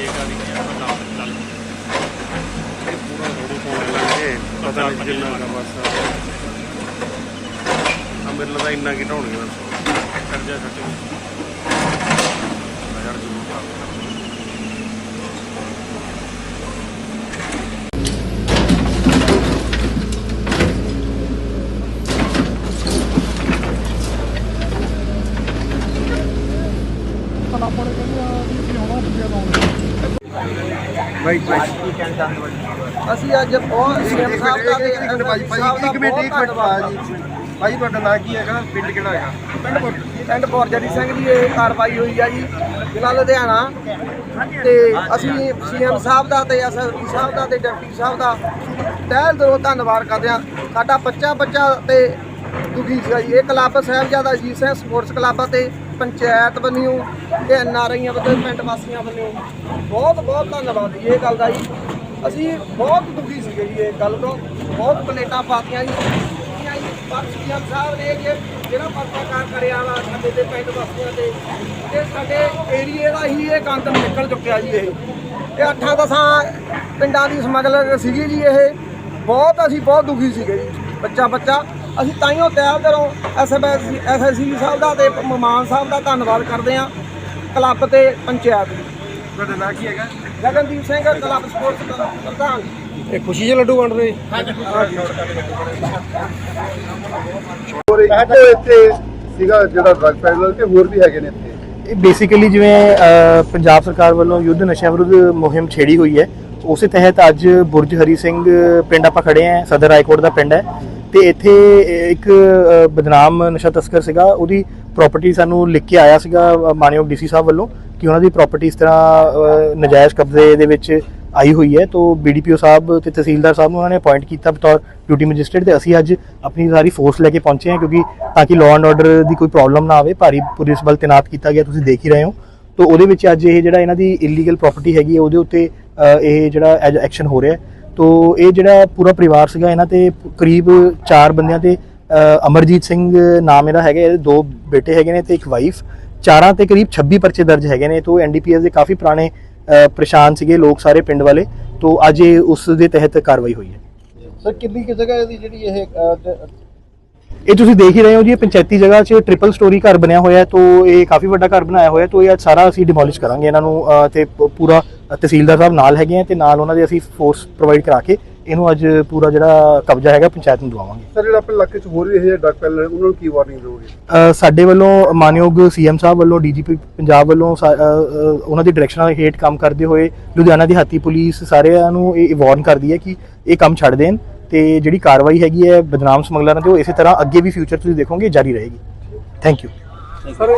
Late ਆ ਰਹੀ ਹੈ ਆਪਾਂ ਨਾਲ ਚੱਲ ਪੂਰਾ ਥੋੜੀ ਪਾਉਣ ਲੱਗੇ ਪਤਾ ਨਹੀਂ ਕਿੰਨਾ ਦਾ ਬਸ ਆ ਮੇਰੇ ਲਈ ਇੰਨਾ ਕੀ ਢਾਉਣੀ ਬਸ ਕਰ ਜਾ ਬਾਈ ਬਾਈ ਅਸੀਂ ਅੱਜ ਬਹੁਤ ਸੀਐਮ ਸਾਹਿਬ ਦਾ ਤੇ ਇੱਕ ਮਿੰਟ ਭਾਈ ਭਾਈ ਇੱਕ ਮਿੰਟ ਇੱਕ ਮਿੰਟ ਭਾਜੀ ਭਾਈ। ਤੁਹਾਡਾ ਨਾਂ ਕੀ ਹੈਗਾ? ਪਿੰਡ ਕਿਹੜਾ ਹੈਗਾ? ਪਿੰਡ ਪਿੰਡ ਬੋਰਜਰੀ ਸਿੰਘ ਦੀ ਇਹ ਕਾਰਵਾਈ ਹੋਈ ਆ ਜੀ ਜ਼ਿਲ੍ਹਾ ਲੁਧਿਆਣਾ। ਤੇ ਅਸੀਂ ਸੀਐਮ ਸਾਹਿਬ ਦਾ ਤੇ ਐਸਐਸਪੀ ਸਾਹਿਬ ਦਾ ਤੇ ਡਿਪਟੀ ਸਾਹਿਬ ਦਾ ਤਹਿ ਦਿਲੋਂ ਧੰਨਵਾਦ ਕਰਦੇ ਹਾਂ। ਸਾਡਾ ਬੱਚਾ ਬੱਚਾ ਤੇ ਦੁਖੀ ਜੀ ਇਹ club Sahibzada Ajit Singh sports club ਅਤੇ ਪੰਚਾਇਤ ਵੱਲੋਂ ਤੇ ਐਨਆਰਆਈਆਂ ਵੱਲੋਂ, ਪਿੰਡ ਵਾਸੀਆਂ ਵੱਲੋਂ ਬਹੁਤ ਬਹੁਤ ਧੰਨਵਾਦ ਜੀ, ਇਹ ਗੱਲ ਦਾ ਜੀ। ਅਸੀਂ ਬਹੁਤ ਦੁਖੀ ਸੀਗੇ ਜੀ ਇਹ ਗੱਲ ਤੋਂ। ਬਹੁਤ ਪਲੇਟਾਂ ਪਾਤੀਆਂ ਜੀ। ਪਰ ਸੀਐਮ ਸਾਹਿਬ ਨੇ ਜੇ ਜਿਹੜਾ ਪੱਤਰਕਾਰ ਕਰਿਆ ਵਾ ਸਾਡੇ ਦੇ ਪਿੰਡ ਵਾਸੀਆਂ ਤੇ ਇਹ ਸਾਡੇ ਏਰੀਏ ਦਾ ਹੀ ਇਹ ਕੰਤ ਨਿਕਲ ਚੁੱਕਿਆ ਜੀ ਇਹ। ਇਹ ਅੱਠਾਂ ਦਸਾਂ ਪਿੰਡਾਂ ਦੀ ਸਮਗਲਰ ਸੀਗੀ ਜੀ ਇਹ। ਬਹੁਤ ਅਸੀਂ ਬਹੁਤ ਦੁਖੀ ਸੀਗੇ ਜੀ ਬੱਚਾ ਬੱਚਾ ਅਸੀਂ ਤਾਈਓ ਤੈਅ ਦਿਲੋਂ ਐਸਐਸਸੀ ਐਸਐਸਸੀ ਸਾਹਿਬ ਦਾ ਤੇ ਮਮਾਨ ਸਾਹਿਬ ਦਾ ਧੰਨਵਾਦ ਕਰਦੇ ਹਾਂ ਕਲੱਬ ਤੇ ਪੰਚਾਇਤ ਦੀ ਤੁਹਾਡਾ ਨਾਂ ਕੀ ਹੈਗਾ? ਗਗਨਦੀਪ ਸਿੰਘ ਕਲੱਬ ਸਪੋਰਟਸ ਪ੍ਰਧਾਨ। ਇਹ ਖੁਸ਼ੀ ਦੇ ਲੱਡੂ ਵੰਡ ਰਹੇ? ਸਾਡੇ ਇੱਥੇ ਸੀਗਾ ਜਿਹੜਾ ਡਰੱਗ ਪੈਡਲਰ ਤੇ ਹੋਰ ਵੀ ਹੈਗੇ ਨੇ ਇੱਥੇ। ਇਹ ਬੇਸਿਕਲੀ ਜਿਵੇਂ ਪੰਜਾਬ ਸਰਕਾਰ ਵੱਲੋਂ ਯੁੱਧ ਨਸ਼ਿਆਂ ਵਿਰੁੱਧ ਮੁਹਿੰਮ ਛੇੜੀ ਹੋਈ ਹੈ। ਉਸੇ ਤਹਿਤ ਅੱਜ ਬੁਰਜ ਹਰੀ ਸਿੰਘ ਪਿੰਡ ਆਪਾਂ ਖੜੇ ਆਂ ਸਦਰ ਰਾਏਕੋਟ ਦਾ ਪਿੰਡ ਹੈ। ਤੇ ਇੱਥੇ ਇੱਕ ਬਦਨਾਮ ਨਸ਼ਾ ਤਸਕਰ ਸੀਗਾ ਉਹਦੀ ਪ੍ਰਾਪਰਟੀ ਸਾਨੂੰ ਲਿਖ ਕੇ ਆਇਆ ਸੀਗਾ ਅ, ਮਾਨਯੋਗ ਡੀਸੀ ਸਾਹਿਬ ਵੱਲੋਂ ਕਿ ਉਹਨਾਂ ਦੀ ਪ੍ਰਾਪਰਟੀ ਇਸ ਤਰ੍ਹਾਂ ਅ, ਨਜਾਇਜ਼ ਕਬਜ਼ੇ ਦੇ ਵਿੱਚ ਆਈ ਹੋਈ ਹੈ। ਤੋਂ ਬੀਡੀਪੀਓ ਸਾਹਿਬ ਤੇ ਤਹਿਸੀਲਦਾਰ ਸਾਹਿਬ ਨੂੰ ਉਹਨਾਂ ਨੇ ਅਪਾਇੰਟ ਕੀਤਾ ਬਤੌਰ ਡਿਊਟੀ ਮੈਜਿਸਟ੍ਰੇਟ ਤੇ ਅਸੀਂ ਅੱਜ ਆਪਣੀ ਸਾਰੀ ਫੋਰਸ ਲੈ ਕੇ ਪਹੁੰਚੇ ਹਾਂ ਕਿਉਂਕਿ ਤਾਂ ਕਿ ਲਾਅ ਐਂਡ ਆਰਡਰ ਦੀ ਕੋਈ ਪ੍ਰੋਬਲਮ ਨਾ ਆਵੇ ਭਾਰੀ ਪੁਲਿਸ ਬਲ ਤੈਨਾਤ ਕੀਤਾ ਗਿਆ ਤੁਸੀਂ ਦੇਖ ਹੀ ਰਹੇ ਹੋ। ਤੋਂ ਉਹਦੇ ਵਿੱਚ ਅੱਜ ਇਹ ਜਿਹੜਾ ਇਹਨਾਂ ਦੀ ਇਲੀਗਲ ਪ੍ਰਾਪਰਟੀ ਹੈਗੀ ਹੈ ਉਹਦੇ ਉੱਤੇ ਇਹ ਜਿਹੜਾ ਐਕਸ਼ਨ ਹੋ ਰਿਹਾ ਹੈ। ਤੋਂ ਇਹ ਜਿਹੜਾ ਪੂਰਾ ਪਰਿਵਾਰ ਸੀਗਾ ਇਹਨਾਂ ਤੇ ਕਰੀਬ 4 ਬੰਦਿਆਂ ਤੇ ਅਮਰਜੀਤ ਸਿੰਘ ਨਾਮ ਇਹਦਾ ਹੈਗਾ ਇਹਦੇ ਦੋ ਬੇਟੇ ਹੈਗੇ ਨੇ ਤੇ ਇੱਕ ਵਾਈਫ ਚਾਰਾਂ ਤੇ ਕਰੀਬ 26 ਪਰਚੇ ਦਰਜ ਹੈਗੇ ਨੇ ਤੋਂ ਐਨਡੀਪੀਐਸ ਦੇ ਕਾਫੀ ਪੁਰਾਣੇ ਪਰੇਸ਼ਾਨ ਸੀਗੇ ਲੋਕ ਸਾਰੇ ਪਿੰਡ ਵਾਲੇ। ਤੋਂ ਅੱਜ ਇਹ ਉਸ ਦੇ ਤਹਿਤ ਕਾਰਵਾਈ ਹੋਈ ਹੈ। ਸਰ ਕਿੰਨੀ ਕਿ ਜਗ੍ਹਾ ਦੀ ਜਿਹੜੀ ਇਹ ਇਹ ਤੁਸੀਂ ਦੇਖ ਹੀ ਰਹੇ ਹੋ ਜੀ ਇਹ ਪੰਚਾਇਤੀ ਜਗ੍ਹਾ 'ਚ ਟ੍ਰਿਪਲ ਸਟੋਰੀ ਘਰ ਬਣਿਆ ਹੋਇਆ ਹੈ ਤੋਂ ਇਹ ਕਾਫੀ ਵੱਡਾ ਘਰ ਬਣਾਇਆ ਹੋਇਆ ਤੋਂ ਇਹ ਸਾਰਾ ਅਸੀਂ ਡਿਮੋਲਿਸ਼ ਕਰਾਂਗੇ ਇਹਨਾਂ ਨੂੰ ਤੇ ਪੂਰਾ ਤਹਿਸੀਲਦਾਰ ਸਾਹਿਬ ਨਾਲ ਹੈਗੇ ਆ ਤੇ ਨਾਲ ਉਹਨਾਂ ਦੇ ਅਸੀਂ ਫੋਰਸ ਪ੍ਰੋਵਾਈਡ ਕਰਾ ਕੇ ਇਹਨੂੰ ਅੱਜ ਪੂਰਾ ਜਿਹੜਾ ਕਬਜ਼ਾ ਹੈਗਾ ਪੰਚਾਇਤ ਨੂੰ ਦਵਾਵਾਂਗੇ। ਸਰ ਜਿਹੜਾ ਆਪਣੇ ਇਲਾਕੇ 'ਚ ਹੋਰ ਵੀ ਇਹ ਡਰੱਗ ਪੈਡਲਰ ਉਹਨਾਂ ਨੂੰ ਕੀ ਵਾਰਨਿੰਗ ਦਿਓਗੇ? ਸਾਡੇ ਵੱਲੋਂ ਮਾਨਯੋਗ ਸੀਐਮ ਸਾਹਿਬ ਵੱਲੋਂ ਡੀਜੀਪੀ ਪੰਜਾਬ ਵੱਲੋਂ ਉਹਨਾਂ ਦੀ ਡਾਇਰੈਕਸ਼ਨ ਨਾਲ ਹੇਠ ਕੰਮ ਕਰਦੇ ਹੋਏ ਲੁਧਿਆਣਾ ਦੀ ਹਾਤੀ ਪੁਲਿਸ ਸਾਰਿਆਂ ਨੂੰ ਇਹ ਵਾਰਨ ਕਰਦੀ ਹੈ ਕਿ ਇਹ ਕੰਮ ਛੱਡ ਦੇਣ ਤੇ ਜਿਹੜੀ ਕਾਰਵਾਈ ਹੈਗੀ ਹੈ ਬਦਨਾਮ ਸਮਗਲਰਾਂ ਤੇ ਉਹ ਇਸੇ ਤਰ੍ਹਾਂ ਅੱਗੇ ਵੀ ਫਿਊਚਰ ਤੁਸੀਂ ਦੇਖੋਗੇ ਜਾਰੀ ਰਹੇਗੀ। Thank you sir